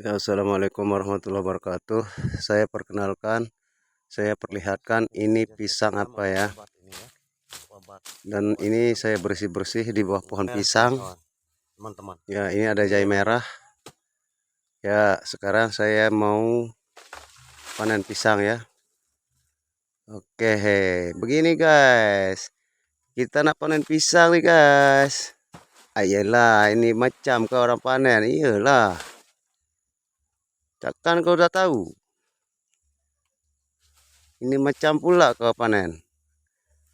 Ya, Assalamualaikum warahmatullahi wabarakatuh. Saya perkenalkan, saya perlihatkan ini pisang apa ya. Dan ini saya bersih-bersih di bawah pohon pisang. Teman-teman. Ya, ini ada jahe merah. Ya, sekarang saya mau panen pisang ya. Oke, begini guys. Kita nak panen pisang nih guys. Ayolah, ini macam ke orang panen. Iyalah. Takkan kau udah tahu? Ini macam pula kau panen.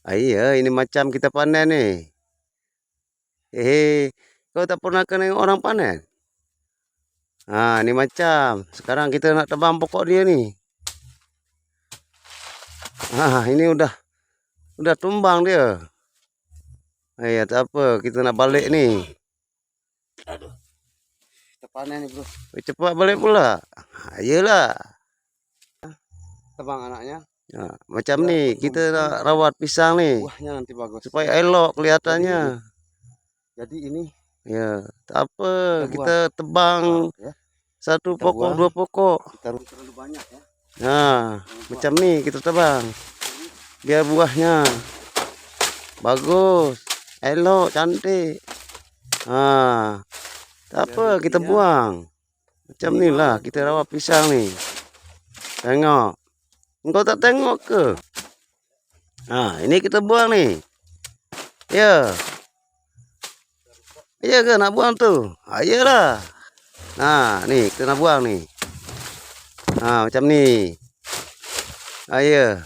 Ah, iya, ini macam kita panen nih. Hehe, kau tak pernah kena orang panen? Ah, ini macam. Sekarang kita nak tebang pokok dia nih. Ah, ini udah udah tumbang dia. Iya, tak apa, kita nak balik nih. Aduh. Kita panen nih, Bro. Cepat balik pula. Ah, Iyalah. Tebang anaknya. Ya, macam nih, kita nak rawat pisang nih. Buahnya nanti bagus. Supaya elok kelihatannya. Jadi ini Ya, tak apa, Kita kita tebang ya, satu Kita pokok, buang. dua pokok. kita terlalu banyak ya. Nah, macam nih kita tebang. Biar buahnya bagus, elok, cantik. Ah, apa, kita buang. Macam ni lah, kita rawat pisang ni. Tengok. Engkau tak tengok ke? Ah, ini kita buang ni. Ya. Ya ke nak buang tu? Ah, iyalah. Nah, ni kita nak buang ni. Ha, macam ni. Ah, ya.